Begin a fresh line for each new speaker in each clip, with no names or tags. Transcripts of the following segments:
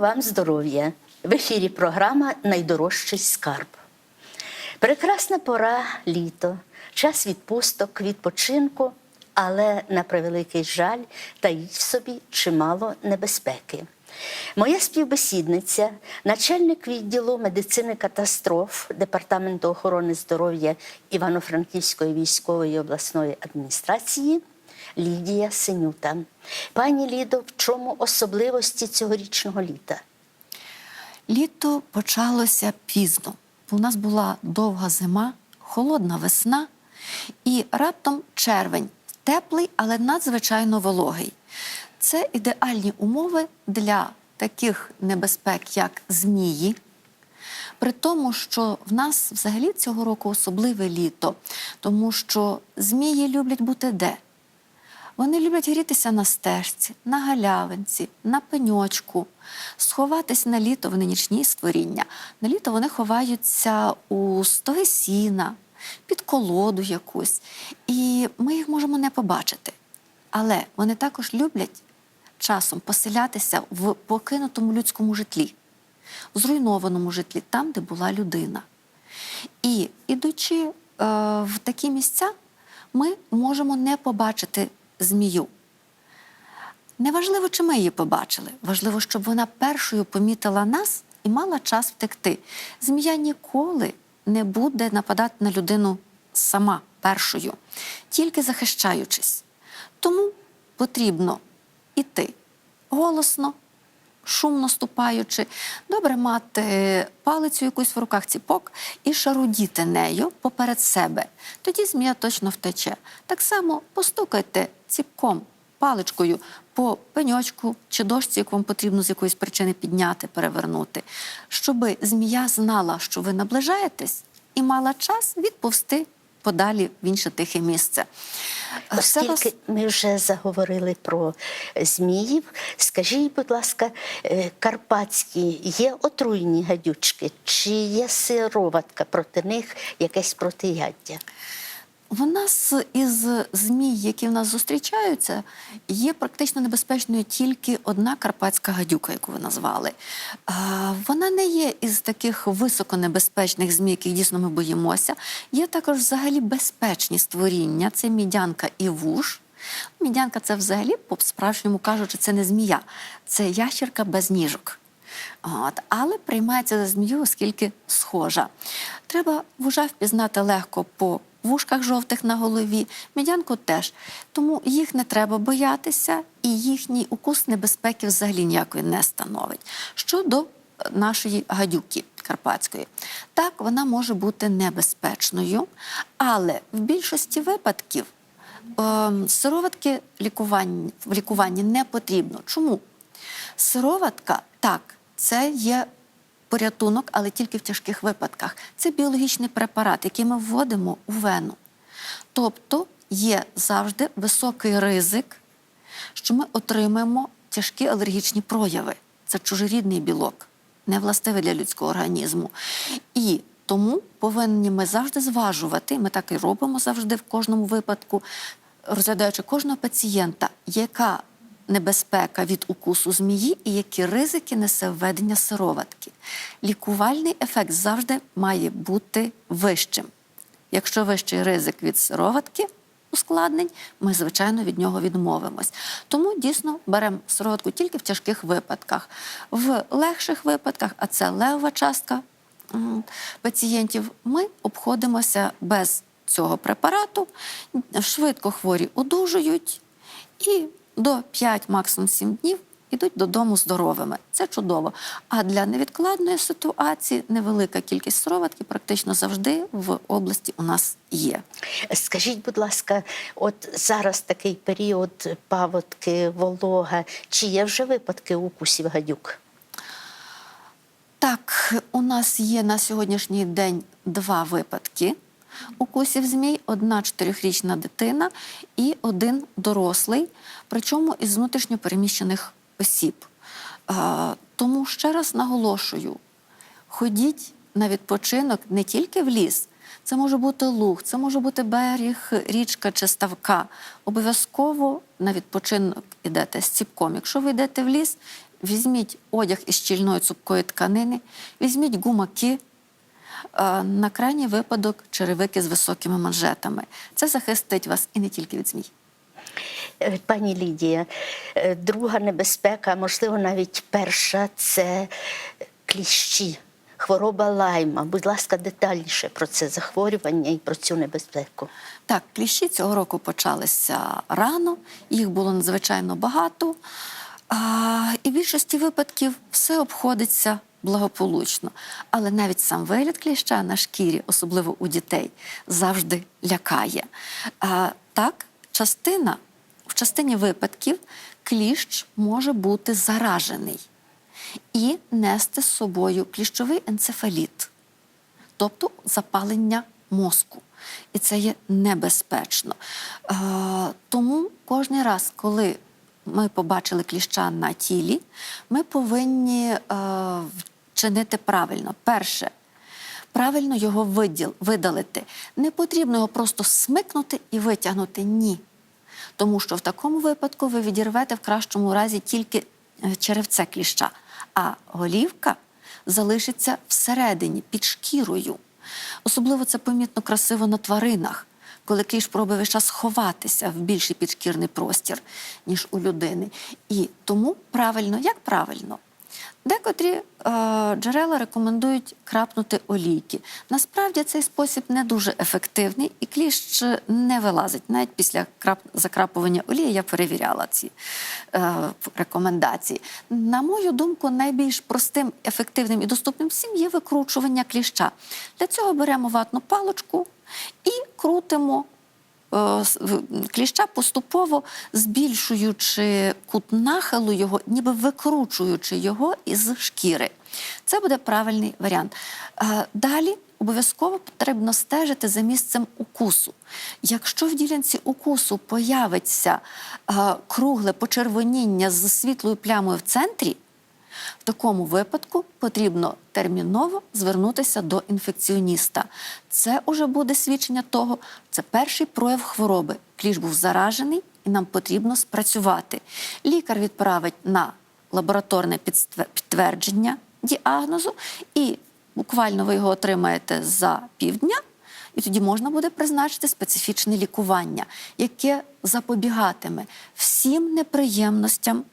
вам здоров'я! В ефірі програма Найдорожчий скарб. Прекрасна пора літо, час відпусток, відпочинку, але на превеликий жаль таїть в собі чимало небезпеки. Моя співбесідниця, начальник відділу медицини катастроф Департаменту охорони здоров'я Івано-Франківської військової обласної адміністрації Лідія Синюта. Пані Лідо, в чому особливості цьогорічного літа?
Літо почалося пізно. У нас була довга зима, холодна весна і раптом червень теплий, але надзвичайно вологий. Це ідеальні умови для таких небезпек, як змії. При тому, що в нас взагалі цього року особливе літо, тому що змії люблять бути де? Вони люблять грітися на стежці, на галявинці, на пеньочку, сховатись на літо вони нічні створіння. На літо вони ховаються у стоги сіна, під колоду якусь. І ми їх можемо не побачити. Але вони також люблять часом поселятися в покинутому людському житлі, в зруйнованому житлі, там, де була людина. І ідучи е, в такі місця, ми можемо не побачити змію. Неважливо, чи ми її побачили. Важливо, щоб вона першою помітила нас і мала час втекти. Змія ніколи не буде нападати на людину сама першою, тільки захищаючись. Тому потрібно іти голосно, шумно ступаючи, добре мати палицю якусь в руках ціпок і шарудіти нею поперед себе. Тоді змія точно втече. Так само постукайте ціпком, паличкою по пеньочку чи дошці, як вам потрібно з якоїсь причини підняти, перевернути, щоб змія знала, що ви наближаєтесь, і мала час відповсти подалі в інше тихе місце. Це вас-
Оскільки ми вже заговорили про зміїв, скажіть, будь ласка, е, карпатські є отруйні гадючки, чи є сироватка проти них, якесь протияддя?
В нас із змій, які в нас зустрічаються, є практично небезпечною тільки одна карпатська гадюка, яку ви назвали. Вона не є із таких високонебезпечних змій, яких дійсно ми боїмося. Є також взагалі безпечні створіння. Це мідянка і вуш. Мідянка це взагалі, по-справжньому кажучи, це не змія, це ящерка без ніжок. От, але приймається за змію, оскільки схожа. Треба вужа впізнати легко по вушках жовтих на голові, медянку теж. Тому їх не треба боятися, і їхній укус небезпеки взагалі ніякої не становить. Щодо е, нашої гадюки карпатської, так вона може бути небезпечною, але в більшості випадків ем, сироватки лікувань, в лікуванні не потрібно. Чому? Сироватка так, це є порятунок, але тільки в тяжких випадках. Це біологічний препарат, який ми вводимо у вену. Тобто є завжди високий ризик, що ми отримаємо тяжкі алергічні прояви. Це чужорідний білок, не властивий для людського організму. І тому повинні ми завжди зважувати, ми так і робимо завжди в кожному випадку, розглядаючи кожного пацієнта, яка небезпека від укусу змії і які ризики несе введення сироватки. Лікувальний ефект завжди має бути вищим. Якщо вищий ризик від сироватки ускладнень, ми, звичайно, від нього відмовимось. Тому дійсно беремо сироватку тільки в тяжких випадках. В легших випадках, а це левова частка пацієнтів, ми обходимося без цього препарату, швидко хворі одужують і до 5, максимум 7 днів ідуть додому здоровими. Це чудово. А для невідкладної ситуації невелика кількість сироватки практично завжди в області у нас є.
Скажіть, будь ласка, от зараз такий період паводки, волога, чи є вже випадки укусів гадюк?
Так, у нас є на сьогоднішній день два випадки укусів змій: одна чотирьохрічна дитина і один дорослий, причому із внутрішньопереміщених осіб. Тому ще раз наголошую: ходіть на відпочинок не тільки в ліс. Це може бути луг, це може бути берег, річка чи ставка. Обов'язково на відпочинок ідете з ціпком. Якщо ви йдете в ліс, візьміть одяг із щільної цупкої тканини, візьміть гумаки, на крайній випадок черевики з високими манжетами. Це захистить вас і не тільки від змій.
Е, Пані Лідія, е, друга небезпека, можливо, навіть перша це кліщі, хвороба лайма. Будь ласка, детальніше про це захворювання і про цю небезпеку.
Так, кліщі цього року почалися рано, їх було надзвичайно багато. А, і в більшості випадків все обходиться благополучно. Але навіть сам вигляд кліща на шкірі, особливо у дітей, завжди лякає. А, так, частина, в частині випадків кліщ може бути заражений і нести з собою кліщовий енцефаліт тобто запалення мозку. І це є небезпечно. Тому кожен раз, коли ми побачили кліща на тілі, ми повинні е, вчинити правильно. Перше, правильно його виділ, видалити. Не потрібно його просто смикнути і витягнути. Ні. Тому що в такому випадку ви відірвете в кращому разі тільки е, черевце кліща, а голівка залишиться всередині, під шкірою. Особливо це помітно красиво на тваринах, коли кліщ пробує час ховатися в більший підшкірний простір, ніж у людини. І тому правильно, як правильно? Декотрі е, джерела рекомендують крапнути олійки. Насправді цей спосіб не дуже ефективний, і кліщ не вилазить. Навіть після крап... закрапування олії я перевіряла ці е, рекомендації. На мою думку, найбільш простим, ефективним і доступним всім є викручування кліща. Для цього беремо ватну паличку і крутимо е, кліща поступово збільшуючи кут нахилу його, ніби викручуючи його із шкіри. Це буде правильний варіант. Е, Далі обов'язково потрібно стежити за місцем укусу. Якщо в ділянці укусу появиться е, кругле почервоніння з світлою плямою в центрі, в такому випадку потрібно терміново звернутися до інфекціоніста. Це уже буде свідчення того, це перший прояв хвороби. Кліш був заражений, і нам потрібно спрацювати. Лікар відправить на лабораторне підтвердження діагнозу, і буквально ви його отримаєте за півдня. І тоді можна буде призначити специфічне лікування, яке запобігатиме всім неприємностям,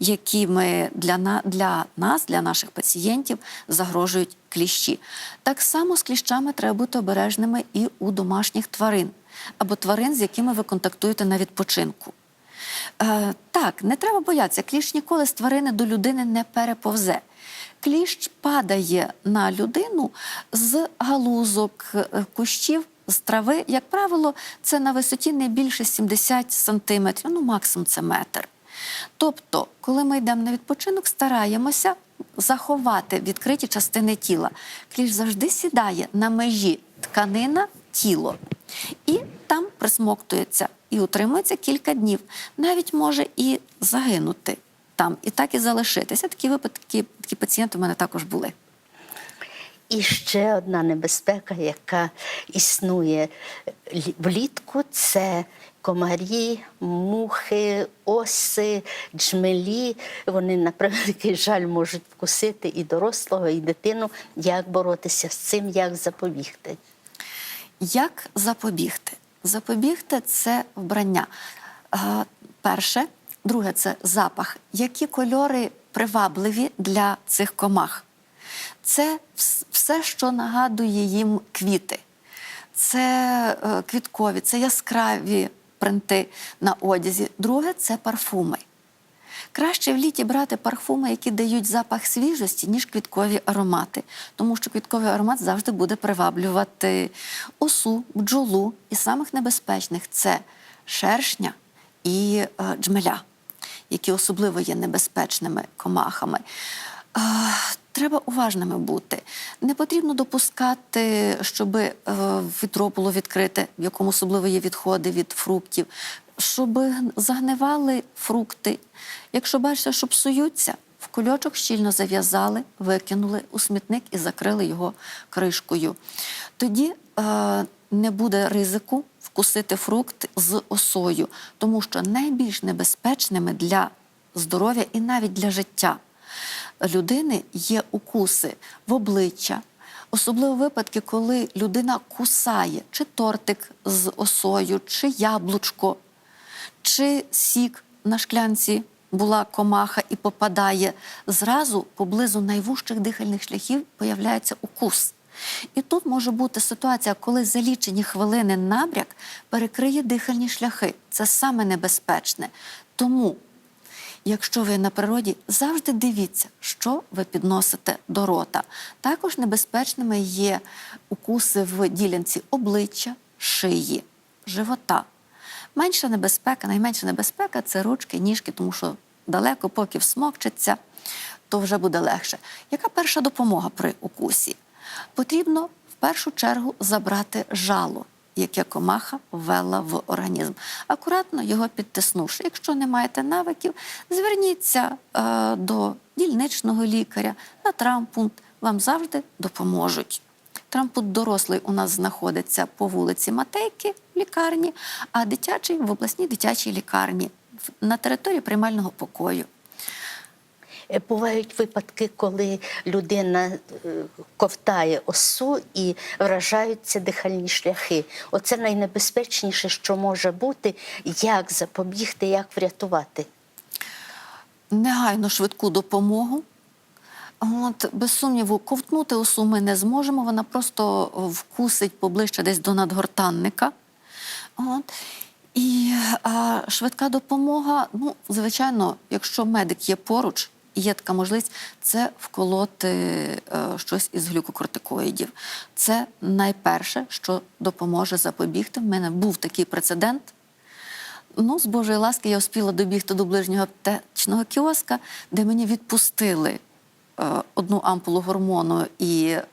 які ми для, для нас, для наших пацієнтів загрожують кліщі. Так само з кліщами треба бути обережними і у домашніх тварин або тварин, з якими ви контактуєте на відпочинку. Е, так, не треба боятися, кліщ ніколи з тварини до людини не переповзе. Кліщ падає на людину з галузок, е, кущів, з трави. Як правило, це на висоті не більше 70 сантиметрів, ну максимум це метр. Тобто, коли ми йдемо на відпочинок, стараємося заховати відкриті частини тіла. Кліщ завжди сідає на межі тканина тіло. І там присмоктується і утримується кілька днів. Навіть може і загинути там, і так і залишитися. Такі випадки, такі пацієнти в мене також були.
І ще одна небезпека, яка існує влітку, це комарі, мухи, оси, джмелі. Вони, на превеликий жаль, можуть вкусити і дорослого, і дитину. Як боротися з цим, як запобігти?
Як запобігти? Запобігти це вбрання. Е, Перше, друге це запах. Які кольори привабливі для цих комах? Це все, що нагадує їм квіти. Це е, квіткові, це яскраві принти на одязі. Друге це парфуми. Краще в літі брати парфуми, які дають запах свіжості, ніж квіткові аромати, тому що квітковий аромат завжди буде приваблювати осу, бджолу. І самих небезпечних це шершня і е, джмеля, які особливо є небезпечними комахами. Треба уважними бути. Не потрібно допускати, щоб е, відро було відкрите, в якому особливо є відходи від фруктів, щоб загнивали фрукти. Якщо бачите, що псуються, в кульочок щільно зав'язали, викинули у смітник і закрили його кришкою. Тоді е, не буде ризику вкусити фрукт з осою, тому що найбільш небезпечними для здоров'я і навіть для життя людини є укуси в обличчя. Особливо випадки, коли людина кусає чи тортик з осою, чи яблучко, чи сік на шклянці була комаха і попадає, зразу поблизу найвужчих дихальних шляхів появляється укус. І тут може бути ситуація, коли за лічені хвилини набряк перекриє дихальні шляхи. Це саме небезпечне. Тому Якщо ви на природі, завжди дивіться, що ви підносите до рота. Також небезпечними є укуси в ділянці обличчя, шиї, живота. Менша небезпека, найменша небезпека це ручки, ніжки, тому що далеко, поки всмокчеться, то вже буде легше. Яка перша допомога при укусі? Потрібно в першу чергу забрати жало яке комаха ввела в організм. Акуратно його підтиснувши. Якщо не маєте навиків, зверніться е, до дільничного лікаря на травмпункт. Вам завжди допоможуть. Травмпункт дорослий у нас знаходиться по вулиці Матейки в лікарні, а дитячий в обласній дитячій лікарні на території приймального покою.
Е, Бувають випадки, коли людина е, ковтає осу і вражаються дихальні шляхи. Оце найнебезпечніше, що може бути, як запобігти, як врятувати.
негайно швидку допомогу. От, без сумніву, ковтнути осу ми не зможемо, вона просто вкусить поближче десь до надгортанника. От. І а, швидка допомога, ну, звичайно, якщо медик є поруч, є така можливість, це вколоти е, щось із глюкокортикоїдів. Це найперше, що допоможе запобігти. В мене був такий прецедент. Ну, з Божої ласки, я успіла добігти до ближнього аптечного кіоска, де мені відпустили е, одну ампулу гормону і е,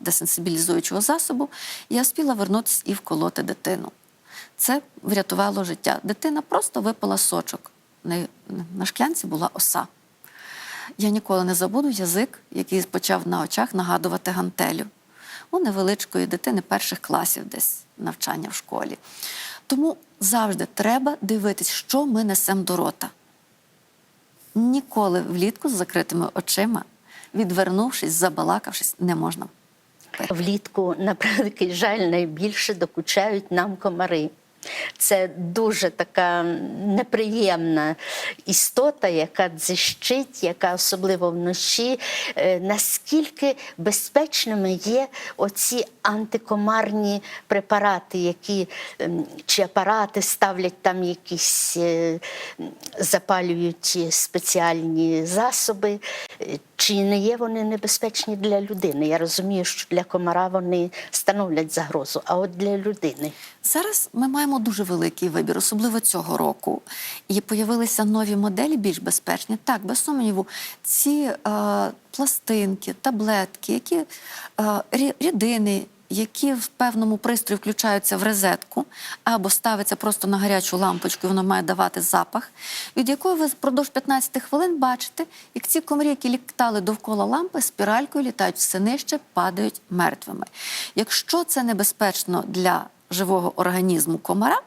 десенсибілізуючого засобу. Я успіла вернутися і вколоти дитину. Це врятувало життя. Дитина просто випила сочок. На шклянці була оса. Я ніколи не забуду язик, який почав на очах нагадувати гантелю у невеличкої дитини перших класів десь навчання в школі. Тому завжди треба дивитись, що ми несемо до рота. Ніколи влітку з закритими очима, відвернувшись, забалакавшись, не можна.
Влітку, на превеликий жаль, найбільше докучають нам комари. Це дуже така неприємна істота, яка дзищить, яка особливо вночі. Е, Наскільки безпечними є оці антикомарні препарати, які ем, чи апарати ставлять там якісь, е, запалюють спеціальні засоби, Е, чи не є вони небезпечні для людини? Я розумію, що для комара вони становлять загрозу, а от для людини.
Зараз ми маємо дуже великий вибір, особливо цього року. І появилися нові моделі більш безпечні. Так, без сумніву, ці е, пластинки, таблетки, які е, рідини. Які в певному пристрої включаються в розетку або ставиться просто на гарячу лампочку, і воно має давати запах, від якої ви впродовж 15 хвилин бачите, як ці комарі, які літали довкола лампи, спіралькою літають все нижче, падають мертвими. Якщо це небезпечно для живого організму комара,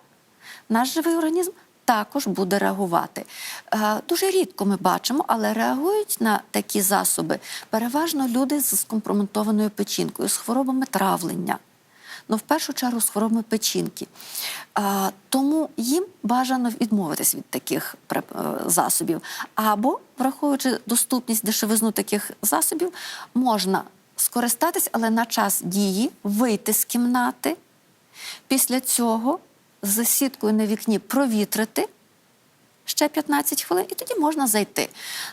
наш живий організм також буде реагувати. Е, Дуже рідко ми бачимо, але реагують на такі засоби переважно люди з скомпрометованою печінкою, з хворобами травлення. Ну, в першу чергу з хворобами печінки. А, тому їм бажано відмовитись від таких е, засобів. Або, враховуючи доступність дешевизну таких засобів, можна скористатись, але на час дії вийти з кімнати, після цього з сіткою на вікні провітрити ще 15 хвилин, і тоді можна зайти.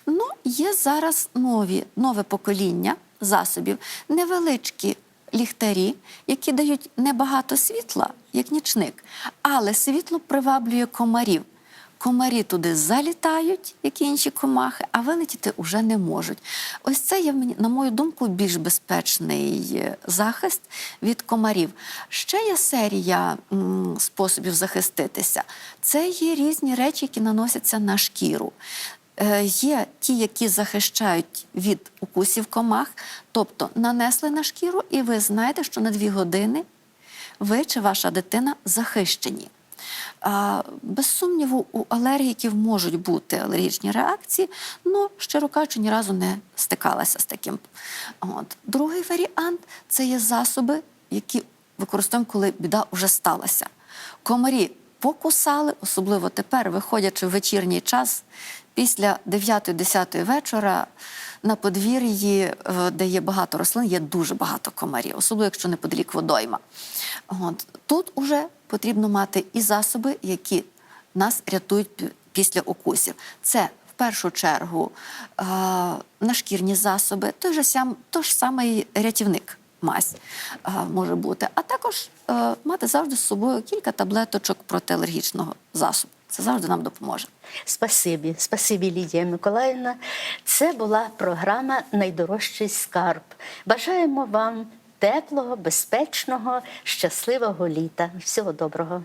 Ну, є зараз нові, нове покоління засобів, невеличкі ліхтарі, які дають небагато світла, як нічник, але світло приваблює комарів. Комарі туди залітають, як і інші комахи, а вилетіти вже не можуть. Ось це є, на мою думку, більш безпечний е, захист від комарів. Ще є серія способів захиститися. Це є різні речі, які наносяться на шкіру. Е, Є ті, які захищають від укусів комах, тобто нанесли на шкіру, і ви знаєте, що на дві години ви чи ваша дитина захищені. Без сумніву, у алергіків можуть бути алергічні реакції, але, щиро кажучи, ні разу не стикалася з таким. От. Другий варіант це є засоби, які використовуємо, коли біда вже сталася. Комарі покусали, особливо тепер, виходячи в вечірній час, після 9-10 вечора на подвір'ї, е, де є багато рослин, є дуже багато комарів, особливо якщо неподалік водойма. От. Тут уже потрібно мати і засоби, які нас рятують після укусів. Це в першу чергу е, нашкірні засоби, той же сам, той ж самий рятівник мазь е, може бути, а також е, мати завжди з собою кілька таблеточок протиалергічного засобу. Це завжди нам допоможе.
Спасибі, спасибі, Лідія Миколаївна. Це була програма Найдорожчий скарб. Бажаємо вам теплого, безпечного, щасливого літа. Всього доброго.